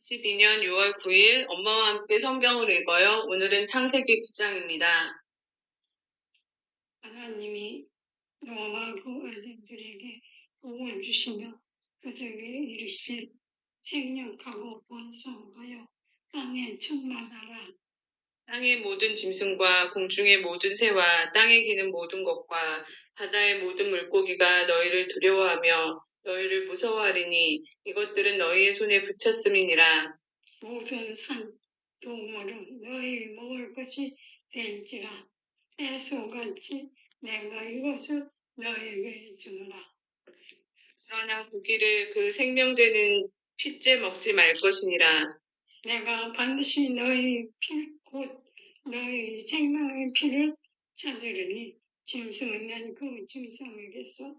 12년 6월 9일 엄마와 함께 성경을 읽어요. 오늘은 창세기 9장입니다. 하나님이 노아와 그 아들들에게 복을 주시며 그들에게 이르시되 생육하고 번성하여 땅에 충만하라. 땅의 모든 짐승과 공중의 모든 새와 땅에 기는 모든 것과 바다의 모든 물고기가 너희를 두려워하며 너희를 무서워하리니 이것들은 너희의 손에 붙였음이니라. 모든 산 동물은 너희 먹을 것이 될지라 새소같이 내가 이것을 너희에게 주노라. 그러나 고기를 그 생명되는 핏째 먹지 말 것이니라. 내가 반드시 너희 피, 곧 너희 생명의 피를 찾으리니 짐승은 그 짐승에게서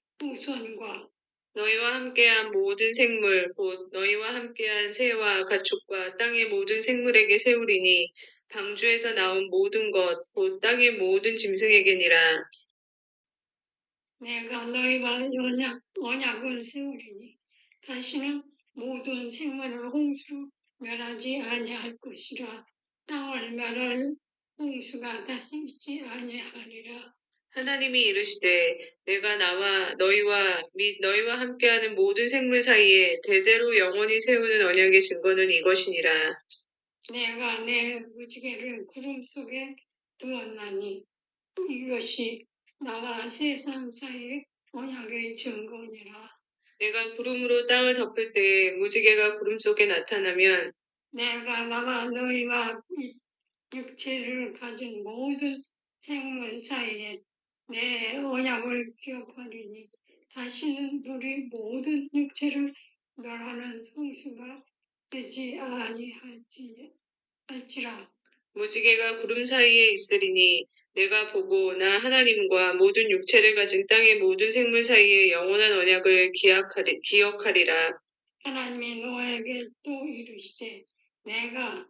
후손과 너희와 함께한 모든 생물 곧 너희와 함께한 새와 가축과 땅의 모든 생물에게 세우리니 방주에서 나온 모든 것 곧 땅의 모든 짐승에게니라. 내가 너희와 언약, 언약을 세우리니 다시는 모든 생물을 홍수로 멸하지 아니할 것이라. 땅을 멸할 홍수가 다시 있지 아니하리라 하나님이 이르시되 내가 나와 너희와 및 너희와 함께하는 모든 생물 사이에 대대로 영원히 세우는 언약의 증거는 이것이니라. 내가 내 무지개를 구름 속에 두었나니 이것이 나와 세상 사이의 언약의 증거니라. 내가 구름으로 땅을 덮을 때에 무지개가 구름 속에 나타나면 내가 나와 너희와 이 육체를 가진 모든 생물 사이에 내 언약을 기억하리니 다시는 우리 모든 육체를 멸하는 성수가 되지 아니할지 할지라 무지개가 구름 사이에 있으리니 내가 보고 나 하나님과 모든 육체를 가진 땅의 모든 생물 사이에 영원한 언약을 기억하리, 기억하리라. 하나님이 노아에게 또 이르시되 내가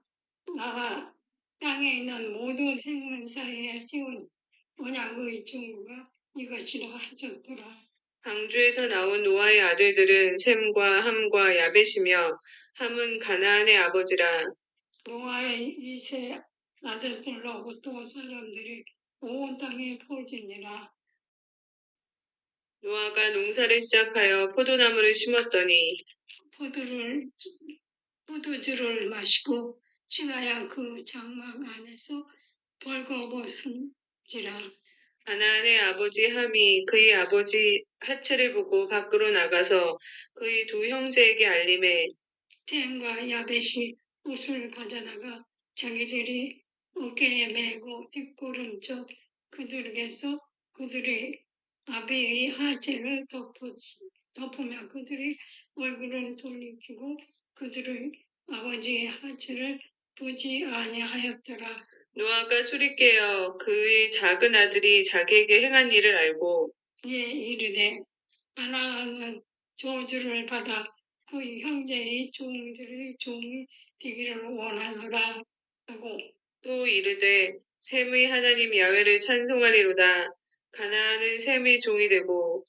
나와 땅에 있는 모든 생물 사이에 세운 언약의 증거가 이것이라 하셨더라. 방주에서 나온 노아의 아들들은 셈과 함과 야벳이며 함은 가나안의 아버지라. 노아의 이세 아들들로부터 사람들이 온 땅에 퍼지니라. 노아가 농사를 시작하여 포도나무를 심었더니 포도를 포도주를 마시고 취하여 그 장막 안에서 벌거벗은 지라. 가나안의 아버지 함이 그의 아버지 하츠를 보고 밖으로 나가서 그의 두 형제에게 알림해 템과 야벳이 옷을 가져다가 자기들이 어깨에 메고 뒷걸음쳐 그들에게서 그들의 아비의 하체를 덮으며 그들의 얼굴을 돌리키고 그들의 아버지의 하체를 보지 아니하였더라. 노아가 술이 깨어 그의 작은 아들이 자기에게 행한 일을 알고 이에 이르되 하나는 저주를 받아 그 형제의 종들의 종이 되기를 원하노라 하고 또 이르되 셈의 하나님 야훼를 찬송하리로다. 가나안은 셈의 종이 되고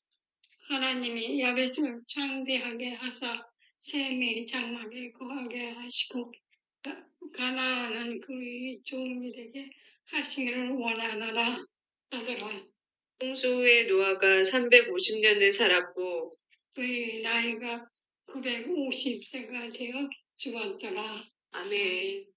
하나님이 야벳을 창대하게 하사 셈의 장막에 거하게 하시고 가- 가나안은 그의 종이 되게 하시기를 원하노라 하더라. 홍수 후에 노아가 350년을 살았고 그의 나이가 950세가 되어 죽었더라. 아멘.